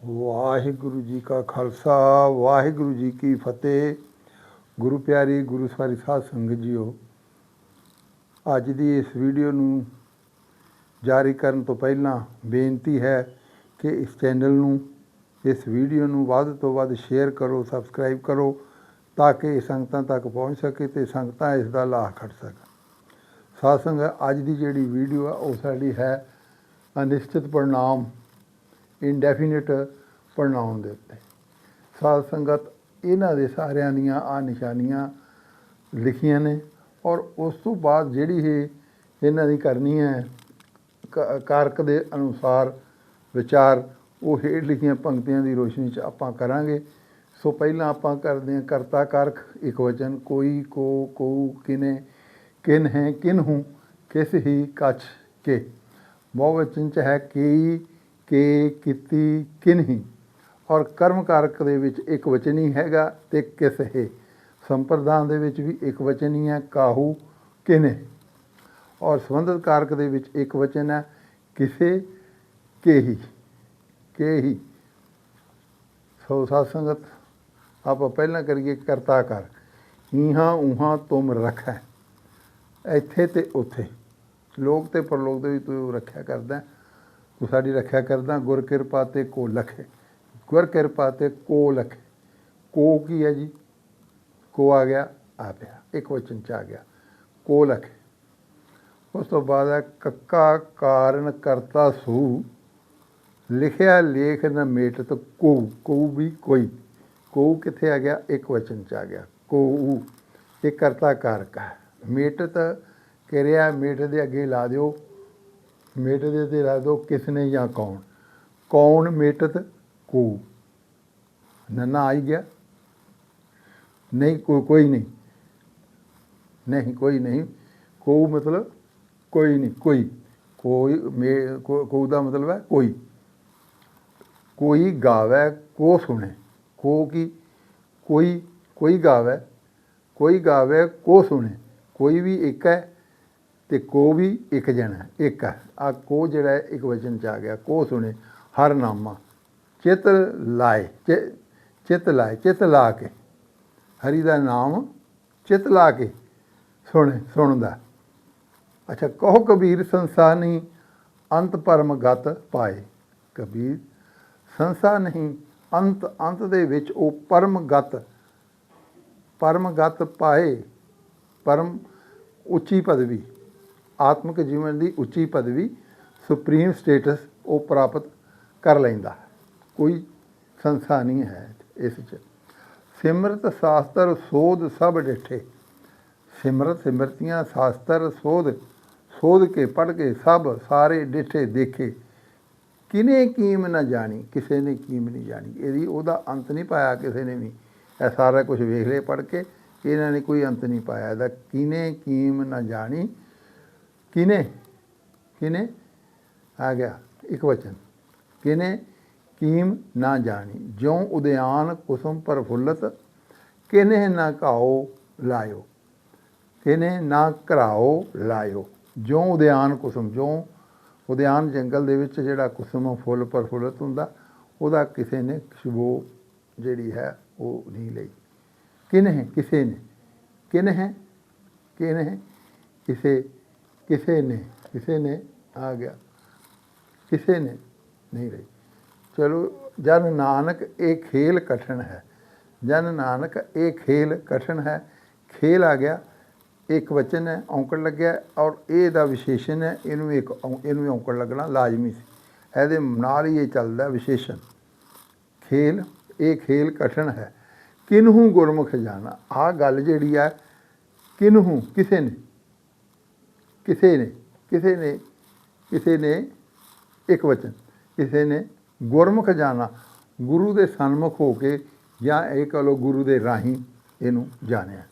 ਵਾਹਿਗੁਰੂ ਜੀ ਕਾ ਖਾਲਸਾ, ਵਾਹਿਗੁਰੂ ਜੀ ਕੀ ਫਤਿਹ। ਗੁਰੂ ਪਿਆਰੀ, ਗੁਰੂ ਸਾਰੀ ਸਾਧ ਸੰਗਤ ਜੀਓ, ਅੱਜ ਦੀ ਇਸ ਵੀਡੀਓ ਨੂੰ ਜਾਰੀ ਕਰਨ ਤੋਂ ਪਹਿਲਾਂ ਬੇਨਤੀ ਹੈ ਕਿ ਇਸ ਚੈਨਲ ਨੂੰ, ਇਸ ਵੀਡੀਓ ਨੂੰ ਵੱਧ ਤੋਂ ਵੱਧ ਸ਼ੇਅਰ ਕਰੋ, ਸਬਸਕ੍ਰਾਈਬ ਕਰੋ, ਤਾਂ ਕਿ ਸੰਗਤਾਂ ਤੱਕ ਪਹੁੰਚ ਸਕੇ ਤੇ ਸੰਗਤਾਂ ਇਸ ਦਾ ਲਾਭ ਖੱਟ ਸਕਣ। ਸਾਧ ਸੰਗਤ, ਅੱਜ ਦੀ ਜਿਹੜੀ ਵੀਡੀਓ ਆ, ਉਹ ਸਾਡੀ ਹੈ ਅਨਿਸ਼ਚਿਤ ਪਰਿਣਾਮ। ਇਨਡੈਫੀਨਿਟ ਪ੍ਰਣਾਉਣ ਦੇ ਉੱਤੇ। ਸਾਧ ਸੰਗਤ ਇਹਨਾਂ ਦੇ ਸਾਰਿਆਂ ਦੀਆਂ ਆ ਨਿਸ਼ਾਨੀਆਂ ਲਿਖੀਆਂ ਨੇ ਔਰ ਉਸ ਤੋਂ ਬਾਅਦ ਜਿਹੜੀ ਇਹ ਇਹਨਾਂ ਦੀ ਕਰਨੀ ਹੈ, ਕ- ਕਾਰਕ ਦੇ ਅਨੁਸਾਰ ਵਿਚਾਰ, ਉਹ ਹੇਠ ਲਿਖੀਆਂ ਪੰਕਤੀਆਂ ਦੀ ਰੋਸ਼ਨੀ 'ਚ ਆਪਾਂ ਕਰਾਂਗੇ। ਸੋ ਪਹਿਲਾਂ ਆਪਾਂ ਕਰਦੇ ਹਾਂ ਕਰਤਾ ਕਾਰਕ, ਇੱਕ ਵਚਨ, ਕੋਈ, ਕੋ ਕੋ ਕਿਨੇ, ਕਿਨ ਹੈ ਕਿਨਹੂ ਕਿਸ ਹੀ, ਕਛ, ਕੇ। ਬਹੁਵਚਨ ਚ ਹੈ ਕੀ ਕਿ ਕੀਤੀ ਕਿਨਹੀ? ਔਰ ਕਰਮ ਕਾਰਕ ਦੇ ਵਿੱਚ ਇੱਕ ਵਚਨੀ ਹੈਗਾ ਤੇ ਕਿਸ ਹੈ? ਸੰਪਰਦਾਨ ਦੇ ਵਿੱਚ ਵੀ ਇੱਕ ਵਚਨੀ ਹੈ, ਕਾਹੂ ਕਿਨੇ? ਔਰ ਸੰਬੰਧਿਤ ਕਾਰਕ ਦੇ ਵਿੱਚ ਇੱਕ ਵਚਨ ਹੈ, ਕਿਸੇ ਕੇਹੀ? ਕੇਹੀ? ਸੋ ਸਾਧ ਸੰਗਤ ਆਪਾਂ ਪਹਿਲਾਂ ਕਰੀਏ ਕਰਤਾ ਕਰ ਈਹਾਂ ਊਹਾਂ ਤੁਮ ਰੱਖੈ। ਇੱਥੇ ਤੇ ਉੱਥੇ। ਲੋਕ ਤੇ ਪਰਲੋਕ ਦੇ ਵੀ ਤੂੰ ਰੱਖਿਆ ਕਰਦਾ ਤੂੰ ਸਾਡੀ ਰੱਖਿਆ ਕਰਦਾ, ਗੁਰ ਕਿਰਪਾ ਤੇ ਕੋ ਲਖੇ। ਗੁਰ ਕਿਰਪਾ ਤੇ ਕੋ ਲਖੇ। ਕੋ ਕੀ ਹੈ ਜੀ? ਕੋ ਆ ਗਿਆ, ਆ ਪਿਆ। ਇੱਕ ਵਚਨ ਚ ਆ ਗਿਆ। ਕੋ ਲਖੇ। ਉਸ ਤੋਂ ਬਾਅਦ ਹੈ, ਕੱਕਾ ਕਾਰਨ ਕਰਤਾ ਸੂ। ਲਿਖਿਆ ਲੇਖ ਨ ਮੇਟਤ ਕੋ। ਕੋ ਵੀ ਕੋਈ। ਕੋ ਕਿੱਥੇ ਆ ਗਿਆ? ਇੱਕ ਵਚਨ ਚ ਆ ਗਿਆ। ਕੋ ਇਹ ਕਰਤਾ ਕਾਰਕ ਹੈ। ਮੇਟਤ ਕਿਰਿਆ ਮੇਟ ਦੇ ਅੱਗੇ ਲਾ ਦਿਓ। ਮੇਟ ਦੇ ਤੇ ਲਾ ਦਿਓ ਕਿਸਨੇ ਜਾਂ ਕੌਣ? ਕੌਣ ਮੇਟਤ ਕੋ? ਨੰਨਾ ਆਈ ਗਿਆ। ਨਹੀਂ ਕੋਈ ਕੋਈ ਨਹੀਂ। ਨਹੀਂ, ਕੋਈ ਨਹੀਂ। ਕੋ ਮਤਲਬ ਕੋਈ ਨਹੀਂ, ਕੋਈ। ਕੋਈ ਮੇ, ਕੋ ਕੋ ਦਾ ਮਤਲਬ ਹੈ ਕੋਈ। ਕੋਈ ਗਾਵੇ, ਕੋ ਸੁਣੇ। ਕੋ ਕੀ? ਕੋਈ ਕੋਈ ਗਾਵੇ। ਕੋਈ ਗਾਵੇ, ਕੋ ਸੁਣੇ। ਕੋਈ ਵੀ ਇੱਕ ਹੈ ਤੇ ਕੋ ਵੀ ਇੱਕ ਜਣਾ ਇੱਕ ਹੈ। ਆ ਕੋ ਜਿਹੜਾ ਇੱਕ ਵਚਨ ਚ ਆ ਗਿਆ। ਕੋ ਸੁਣੇ, ਹਰ ਨਾਮਾ। ਚਿਤ ਲਾਏ, ਚਿ- ਚਿਤ ਲਾਏ, ਚਿਤ ਲਾ ਕੇ। ਹਰੀ ਦਾ ਨਾਮ ਚਿਤ ਲਾ ਕੇ ਸੁਣੇ, ਸੁਣਦਾ। ਅੱਛਾ, ਕਹੋ ਕਬੀਰ ਸੰਸਾ ਨਹੀਂ ਅੰਤ ਪਰਮ ਗਤ ਪਾਏ। ਕਬੀਰ ਸੰਸਾ ਨਹੀਂ ਅੰਤ ਅੰਤ ਦੇ ਵਿੱਚ ਉਹ ਪਰਮ ਗਤ ਪਰਮ ਗਤ ਪਾਏ। ਪਰਮ ਉੱਚੀ ਪਦਵੀ। ਆਤਮਿਕ ਜੀਵਨ ਦੀ ਉੱਚੀ ਪਦਵੀ ਸੁਪਰੀਮ ਸਟੇਟਸ ਉਹ ਪ੍ਰਾਪਤ ਕਰ ਲੈਂਦਾ ਹੈ। ਕੋਈ ਸੰਸਾ ਨਹੀਂ ਹੈ ਇਸ 'ਚ। ਸਿਮਰਤ ਸ਼ਾਸਤਰ ਸੋਧ ਸਭ ਡਿਠੇ। ਸਿਮਰਤ, ਸਿਮਰਤੀਆਂ, ਸ਼ਾਸਤਰ ਸੋਧ ਸੋਧ ਕੇ, ਪੜ੍ਹ ਕੇ ਸਭ ਸਾਰੇ ਡਿਠੇ, ਦੇਖੇ। ਕਿਨੇ ਕੀਮ ਨਾ ਜਾਣੀ, ਕਿਸੇ ਨੇ ਕੀਮ ਨਹੀਂ ਜਾਣੀ। ਇਹਦੀ ਉਹਦਾ ਅੰਤ ਨਹੀਂ ਪਾਇਆ ਕਿਸੇ ਨੇ ਵੀ। ਇਹ ਸਾਰਾ ਕੁਝ ਵੇਖ ਲਏ, ਪੜ੍ਹ ਕੇ। ਇਹਨਾਂ ਨੇ ਕੋਈ ਅੰਤ ਨਹੀਂ ਪਾਇਆ। ਇਹਦਾ ਕਿਨੇ ਕੀਮ ਨਾ ਜਾਣੀ ਕਿਨੇ ਕਿਨੇ ਆ ਗਿਆ, ਇੱਕ ਵਚਨ। ਕਿਨੇ ਕੀਮ ਨਾ ਜਾਣੀ। ਜਿਉ ਉਦਿਆਨ ਕੁਸਮ ਪ੍ਰਫੁੱਲਤ ਕਿਨੇ ਨਾ ਘਾਓ ਲਾਇਓ? ਕਿਨੇ ਨਾ ਘਰਾਓ ਲਾਇਓ? ਜਿਉ ਉਦਿਆਨ ਕੁਸਮ, ਜਿਉ ਉਦਿਆਨ ਜੰਗਲ ਦੇ ਵਿੱਚ ਜਿਹੜਾ ਕੁਸਮ ਫੁੱਲ ਪ੍ਰਫੁੱਲਤ ਹੁੰਦਾ, ਉਹਦਾ ਕਿਸੇ ਨੇ ਖੁਸ਼ਬੂ ਜਿਹੜੀ ਹੈ ਉਹ ਨਹੀਂ ਲਈ। ਕਿਨੇ ਕਿਸੇ ਨੇ। ਕਿਨੇ ਹੈ ਕਿਨੇ ਕਿਸੇ ਕਿਸੇ ਨੇ ਕਿਸੇ ਨੇ ਆ ਗਿਆ। ਕਿਸੇ ਨੇ ਨਹੀਂ ਰਹੀ। ਚਲੋ, ਜਨ ਨਾਨਕ ਇਹ ਖੇਲ ਕਠਨ ਹੈ। ਜਨ ਨਾਨਕ ਇਹ ਖੇਲ ਕਠਨ ਹੈ। ਖੇਲ ਆ ਗਿਆ, ਇੱਕ ਵਚਨ ਹੈ ਔਂਕੜ ਲੱਗਿਆ ਔਰ ਇਹ ਦਾ ਵਿਸ਼ੇਸ਼ਣ ਹੈ, ਇਹਨੂੰ ਇੱਕ ਔਂ- ਇਹਨੂੰ ਔਂਕੜ ਲੱਗਣਾ ਲਾਜ਼ਮੀ ਸੀ। ਇਹਦੇ ਨਾਲ ਹੀ ਇਹ ਚੱਲਦਾ ਵਿਸ਼ੇਸ਼ਣ। ਖੇਲ, ਇਹ ਖੇਲ ਕਠਨ ਹੈ। ਕਿਨਹੂ ਗੁਰਮੁਖ ਜਾਣਾ? ਆਹ ਗੱਲ ਜਿਹੜੀ ਆ ਕਿਨਹੂ, ਕਿਸੇ ਨੇ। ਕਿਸੇ ਨੇ ਕਿਸੇ ਨੇ ਕਿਸੇ ਨੇ ਇੱਕ ਵਚਨ, ਕਿਸੇ ਨੇ ਗੁਰਮੁਖ ਜਾਣਾ, ਗੁਰੂ ਦੇ ਸਨਮੁਖ ਹੋ ਕੇ ਜਾਂ ਇਹ ਕਹ ਲਓ ਗੁਰੂ ਦੇ ਰਾਹੀਂ ਇਹਨੂੰ ਜਾਣਿਆ।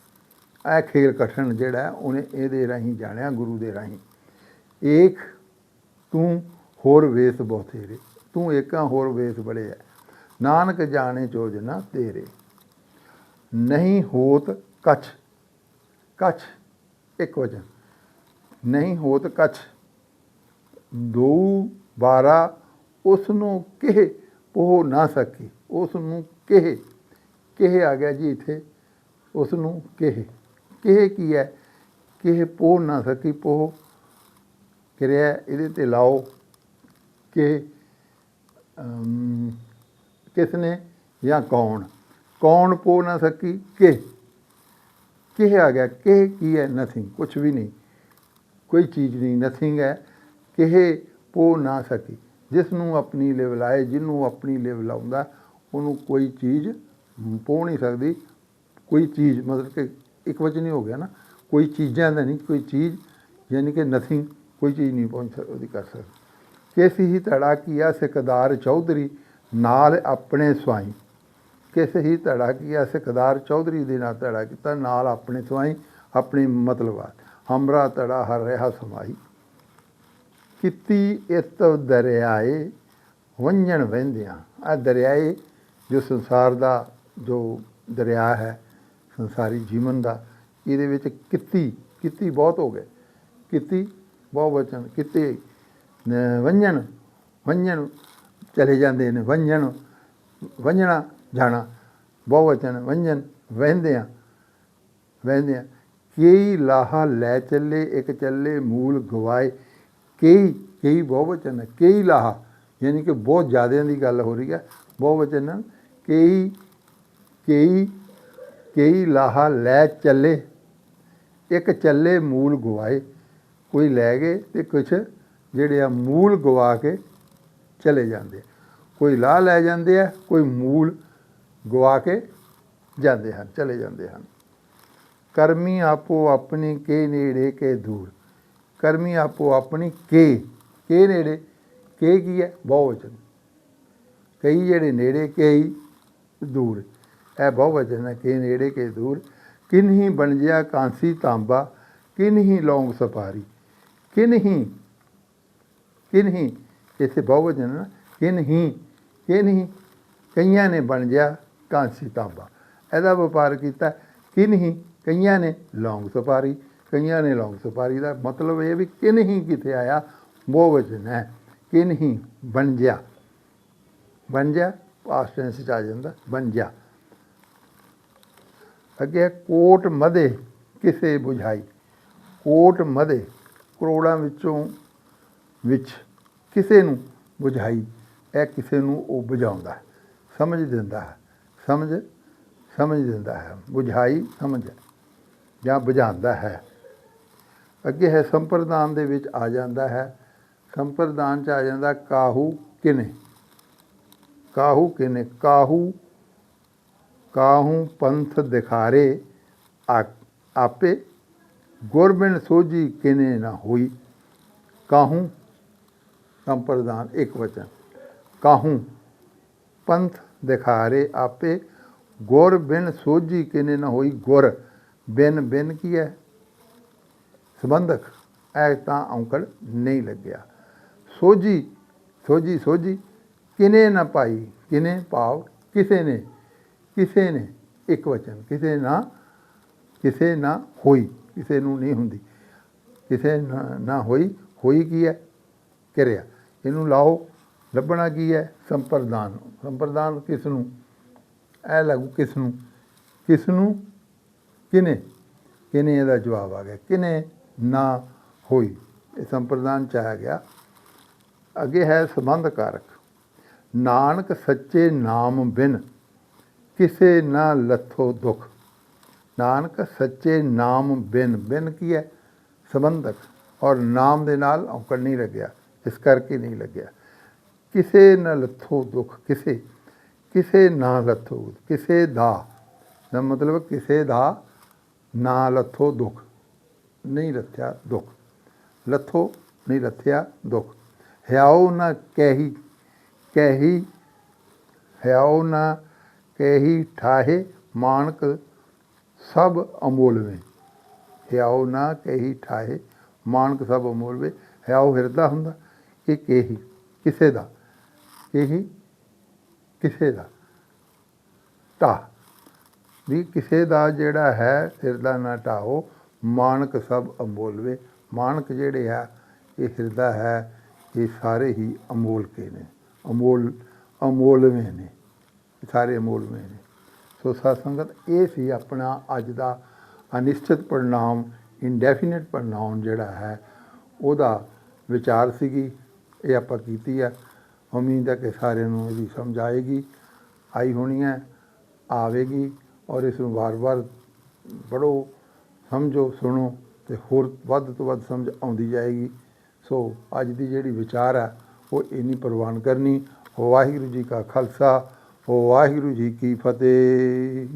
ਇਹ ਖੇਲ ਕਠਨ ਜਿਹੜਾ ਉਹਨੇ ਇਹਦੇ ਰਾਹੀਂ ਜਾਣਿਆ, ਗੁਰੂ ਦੇ ਰਾਹੀਂ। ਏਕ ਤੂੰ ਹੋਰ ਵੇਸ ਬਹੁਤੇਰੇ ਤੂੰ ਏਕਾਂ ਹੋਰ ਵੇਸ ਬੜੇ ਹੈ ਨਾਨਕ ਜਾਣੇ ਚੋਜਨਾ ਤੇਰੇ। ਨਹੀਂ ਹੋਤ ਕਛ ਕਛ, ਇੱਕ ਵਚਨ। ਨਹੀਂ ਹੋਤ ਕਛ। ਦੋ ਬਾਰਾ ਉਸ ਨੂੰ ਕਿਹ, ਪੋਹ ਨਾ ਸਕੀ। ਉਸ ਨੂੰ ਕਿਹ ਕਿਹ ਆ ਗਿਆ ਜੀ ਇੱਥੇ। ਉਸ ਨੂੰ ਕਿਹ। ਕਿਹ ਕੀ ਹੈ ਕਿਹ ਪੋ ਨਾ ਸਕੀ, ਪੋਹ ਕਿਰਿਆ ਇਹਦੇ ਤੇ ਲਾਓ। ਕਿ ਕਿਸ ਨੇ ਜਾਂ ਕੌਣ? ਕੌਣ ਪੋ ਨਾ ਸਕੀ? ਕਿ, ਕਿਹ ਆ ਗਿਆ। ਕਿ ਕੀ ਹੈ ਨਥਿੰਗ ਕੁਝ ਵੀ ਨਹੀਂ। ਕੋਈ ਚੀਜ਼ ਨਹੀਂ ਨਥਿੰਗ ਹੈ, ਕਿਹ ਪੋ ਨਾ ਸਕੀ। ਜਿਸ ਨੂੰ ਆਪਣੀ ਲੈਵਲ ਆਏ ਜਿਹਨੂੰ ਆਪਣੀ ਲੈਵਲ ਆਉਂਦਾ ਉਹਨੂੰ ਕੋਈ ਚੀਜ਼ ਪੋ ਨਹੀਂ ਸਕਦੀ। ਕੋਈ ਚੀਜ਼, ਮਤਲਬ ਕਿ ਇੱਕ ਵਚਨ ਹੀ ਹੋ ਗਿਆ ਨਾ। ਕੋਈ ਚੀਜ਼ਾਂ ਦਾ ਨਹੀਂ, ਕੋਈ ਚੀਜ਼, ਯਾਨੀ ਕਿ ਨਥਿੰਗ ਕੋਈ ਚੀਜ਼ ਨਹੀਂ ਪਹੁੰਚ ਸਕ- ਉਹਦੀ ਕਰ ਸਕਦੀ। ਕਿਸ ਹੀ ਧੜਾ ਕੀਆ ਸਿਕਦਾਰ ਚੌਧਰੀ, ਨਾਲ ਆਪਣੇ ਸਵਾਈ। ਕਿਸ ਹੀ ਧੜਾ ਕੀਆ ਸਿਕਦਾਰ ਚੌਧਰੀ ਦੇ ਨਾਲ ਧੜਾ ਕੀਤਾ, ਨਾਲ ਆਪਣੇ ਸਵਾਈ, ਆਪਣੇ ਆ ਹਮਰਾ ਤੜਾ ਹਰ ਰਿਹਾ ਸਮਾਈ। ਕਿਤੀ ਇਤ ਦਰਿਆਏ ਵੰਜਣ ਵਹਿੰਦਿਆਂ। ਆ ਦਰਿਆਏ ਜੋ ਸੰਸਾਰ ਦਾ ਜੋ ਦਰਿਆ ਹੈ, ਸੰਸਾਰੀ ਜੀਵਨ ਦਾ, ਇਹਦੇ ਵਿੱਚ ਕਿਤੀ ਕਿਤੀ ਬਹੁਤ ਹੋ ਗਏ। ਕਿਤੀ ਬਹੁ ਵਚਨ ਕਿਤੇ ਨ- ਵੰਜਣ ਵੰਜਣ ਚਲੇ ਜਾਂਦੇ ਨੇ ਵੰਜਣ ਵੰਜਣਾ ਜਾਣਾ। ਬਹੁ ਵਚਨ ਵੰਜਨ ਵਹਿੰਦਿਆਂ ਵਹਿੰਦਿਆਂ। ਕਈ ਲਾਹਾ ਲੈ ਚੱਲੇ ਇੱਕ ਚੱਲੇ ਮੂਲ ਗਵਾਏ ਕਈ ਕਈ ਬਹੁਵਚਨ ਹੈ ਕਈ ਲਾਹਾ ਯਾਨੀ ਕਿ ਬਹੁਤ ਜ਼ਿਆਦਿਆਂ ਦੀ ਗੱਲ ਹੋ ਰਹੀ ਹੈ ਬਹੁਵਚਨ ਕਈ ਕਈ ਕਈ ਲਾਹਾ ਲੈ ਚੱਲੇ ਇੱਕ ਚੱਲੇ ਮੂਲ ਗਵਾਏ ਕੋਈ ਲੈ ਗਏ ਤੇ ਕੁਛ ਜਿਹੜੇ ਆ ਮੂਲ ਗਵਾ ਕੇ ਚਲੇ ਜਾਂਦੇ ਕੋਈ ਲਾਹ ਲੈ ਜਾਂਦੇ ਆ ਕੋਈ ਮੂਲ ਗਵਾ ਕੇ ਜਾਂਦੇ ਹਨ ਚਲੇ ਜਾਂਦੇ ਹਨ ਕਰਮੀ ਆਪੋ ਆਪਣੀ ਕੇ ਨੇੜੇ, ਕੇ ਦੂਰ। ਕਰਮੀ ਆਪੋ ਆਪਣੀ ਕੇ ਕੇ ਨੇੜੇ, ਕੇ ਕੀ ਹੈ? ਬਹੁਵਚਨ। ਕਈ ਜਿਹੜੇ ਨੇੜੇ ਕਈ ਦੂਰ। ਇਹ ਬਹੁਵਚਨ ਹੈ, ਕੇ ਨੇੜੇ, ਕੇ ਦੂਰ। ਕਿਨਹੀ ਬਣ ਜਿਆ ਕਾਂਸੀ ਤਾਂਬਾ ਕਿਨਹੀ ਲੌਂਗ ਸਪਾਰੀ। ਕਿਨਹੀ ਕਿਨਹੀ ਇਸੇ ਬਹੁਵਚਨ ਹੈ ਨਾ ਕਿਨਹੀ ਕਿਨਹੀ ਕਈਆਂ ਨੇ ਬਣ ਜਿਆ ਕਾਂਸੀ ਤਾਂਬਾ। ਇਹਦਾ ਵਪਾਰ ਕੀਤਾ ਕਿਨਹੀ ਕਈਆਂ ਨੇ ਲੌਂਗ ਸਫਾਰੀ, ਕਈਆਂ ਨੇ ਲੌਂਗ ਸਫਾਰੀ ਦਾ ਮਤਲਬ ਇਹ ਵੀ ਕਿ ਨਹੀਂ ਕਿਥੇ ਆਇਆ ਬਹੁਵਚਨ ਹੈ ਕਿ ਨਹੀਂ ਬਣ ਗਿਆ। ਬਣ ਗਿਆ ਪਾਸਟ ਟੈਂਸ ਚ ਆ ਜਾਂਦਾ, ਬਣ ਗਿਆ। ਅੱਗੇ ਕੋਟ ਮਦੇ ਕਿਸੇ ਬੁਝਾਈ। ਕੋਟ ਮਦੇ ਕਰੋੜਾਂ ਵਿੱਚੋਂ ਵਿੱਚ ਕਿਸੇ ਨੂੰ ਬੁਝਾਈ, ਇਹ ਕਿਸੇ ਨੂੰ ਉਹ ਬੁਝਾਉਂਦਾ ਸਮਝ ਦਿੰਦਾ ਹੈ। ਸਮਝ ਸਮਝ ਦਿੰਦਾ ਹੈ। ਬੁਝਾਈ, ਸਮਝ। ਜਾਂ 부ਝਾਉਂਦਾ ਹੈ। ਅੱਗੇ ਹੈ, ਸੰਪਰਦਾਨ ਦੇ ਵਿੱਚ ਆ ਜਾਂਦਾ ਹੈ। ਸੰਪਰਦਾਨ ਚ ਆ ਜਾਂਦਾ ਕਾਹੂ ਕਿਨੇ? ਕਾਹੂ ਕਿਨੇ? ਕਾਹੂ ਕਾਹੂ ਪੰਥ ਦਿਖਾਰੇ ਆ- ਆਪੇ ਗੁਰਬਿਨ ਸੋਜੀ ਕਿਨੇ ਨਾ ਹੋਈ। ਕਾਹੂ, ਸੰਪਰਦਾਨ ਇੱਕ ਵਚਨ। ਕਾਹੂ ਪੰਥ ਦਿਖਾਰੇ ਆਪੇ ਗੁਰ ਬਿਨ ਸੋਜੀ ਕਿਨੇ ਨਾ ਹੋਈ। ਗੁਰ ਬਿਨ ਬਿਨ ਕੀ ਹੈ? ਸੰਬੰਧਕ। ਐ ਤਾਂ ਔਂਕੜ ਨਹੀਂ ਲੱਗਿਆ। ਸੋਜੀ ਸੋਜੀ ਸੋਜੀ ਕਿਨੇ ਨਾ ਪਾਈ, ਕਿਨੇ ਭਾਵ, ਕਿਸੇ ਨੇ ਕਿਸੇ ਨੇ ਇੱਕ ਵਚਨ, ਕਿਸੇ ਨਾ ਕਿਸੇ ਨਾ ਹੋਈ, ਕਿਸੇ ਨੂੰ ਨਹੀਂ ਹੁੰਦੀ। ਕਿਸੇ ਨਾ ਨਾ ਹੋਈ ਹੋਈ ਕੀ ਹੈ? ਕਿਰਿਆ। ਇਹਨੂੰ ਲਾਓ, ਲੱਭਣਾ ਕੀ ਹੈ? ਸੰਪਰਦਾਨ। ਸੰਪਰਦਾਨ ਕਿਸ ਨੂੰ? ਇਹ ਲਾਗੂ ਕਿਸ ਨੂੰ? ਕਿਸ ਨੂੰ ਕਿਨੇ ਕਿਨੇ ਇਹਦਾ ਜਵਾਬ ਆ ਗਿਆ? ਕਿਨੇ ਨਾ ਹੋਈ? ਇਹ ਸੰਪਰਦਾਨ ਚ ਗਿਆ। ਅੱਗੇ ਹੈ ਸੰਬੰਧ ਕਾਰਕ ਨਾਨਕ ਸੱਚੇ ਨਾਮ ਬਿਨ ਕਿਸੇ ਨਾ ਲੱਥੋ ਦੁਖ। ਨਾਨਕ ਸੱਚੇ ਨਾਮ ਬਿਨ। ਬਿਨ ਕੀ ਹੈ? ਸੰਬੰਧਕ। ਔਰ ਨਾਮ ਦੇ ਨਾਲ ਔਕੜ ਨਹੀਂ ਲੱਗਿਆ। ਇਸ ਕਰਕੇ ਨਹੀਂ ਲੱਗਿਆ। ਕਿਸੇ ਨਾ ਲੱਥੋ ਦੁਖ। ਕਿਸੇ। ਕਿਸੇ ਨਾ ਲੱਥੋ। ਕਿਸੇ ਦਾ। ਦਾ ਮਤਲਬ ਕਿਸੇ ਦਾ ਨਾ ਲੱਥੋ ਦੁੱਖ, ਨਹੀਂ ਰੱਥਿਆ ਦੁੱਖ। ਲੱਥੋ, ਨਹੀਂ ਰੱਥਿਆ ਦੁੱਖ। ਹਿਆਉ ਨਾ ਕਹਿੀ, ਕਹਿ ਹਿਆਉ ਨਾ ਕਹਿੀ ਠਾਹੇ ਮਾਨਕ ਸਭ ਅਮੋਲਵੇਂ। ਹਿਆਉ ਨਾ ਕਹਿੀ ਠਾਹੇ ਮਾਨਕ ਸਭ ਅਮੋਲਵੇ। ਹਿਆਉ ਹਿਰਦਾ ਹੁੰਦਾ, ਇਹ ਕੇਹੀ, ਕਿਸੇ ਦਾ। ਕੇਹੀ, ਕਿਸੇ ਦਾ। ਢਾ ਵੀ ਕਿਸੇ ਦਾ ਜਿਹੜਾ ਹੈ ਹਿਰਦਾ ਨਾ ਢਾਓ, ਮਾਨਕ ਸਭ ਅਮੋਲਵੇ ਮਾਨਕ ਜਿਹੜੇ ਆ, ਇਹ ਹਿਰਦਾ ਹੈ, ਇਹ ਸਾਰੇ ਹੀ ਅਮੋਲ ਕੇ ਨੇ। ਅਮੋਲ ਅਮੋਲਵੇਂ ਨੇ। ਸਾਰੇ ਅਮੋਲਵੇਂ ਨੇ। ਸੋ ਸਾਧ ਸੰਗਤ ਇਹ ਸੀ ਆਪਣਾ ਅੱਜ ਦਾ ਅਨਿਸ਼ਚਿਤ ਪਰਿਣਾਮ ਇਨਡੈਫੀਨਿਟ ਪਰਿਣਾਮ ਜਿਹੜਾ ਹੈ, ਉਹਦਾ ਵਿਚਾਰ ਸੀਗੀ, ਇਹ ਆਪਾਂ ਕੀਤੀ ਹੈ ਉਮੀਦ ਹੈ ਕਿ ਸਾਰਿਆਂ ਨੂੰ ਇਹਦੀ ਸਮਝ ਆਏਗੀ, ਆਈ ਹੋਣੀ ਹੈ, ਆਵੇਗੀ। ਔਰ ਇਸ ਨੂੰ ਵਾਰ-ਵਾਰ ਪੜ੍ਹੋ, ਸਮਝੋ, ਸੁਣੋ ਤੇ ਹੋਰ ਵੱਧ ਤੋਂ ਵੱਧ ਸਮਝ ਆਉਂਦੀ ਜਾਏਗੀ। ਸੋ ਅੱਜ ਦੀ ਜਿਹੜੀ ਵਿਚਾਰ ਹੈ ਉਹ ਇੰਨੀ ਪ੍ਰਵਾਨ ਕਰਨੀ। ਵਾਹਿਗੁਰੂ ਜੀ ਕਾ ਖਾਲਸਾ, ਵਾਹਿਗੁਰੂ ਜੀ ਕੀ ਫਤਿਹ।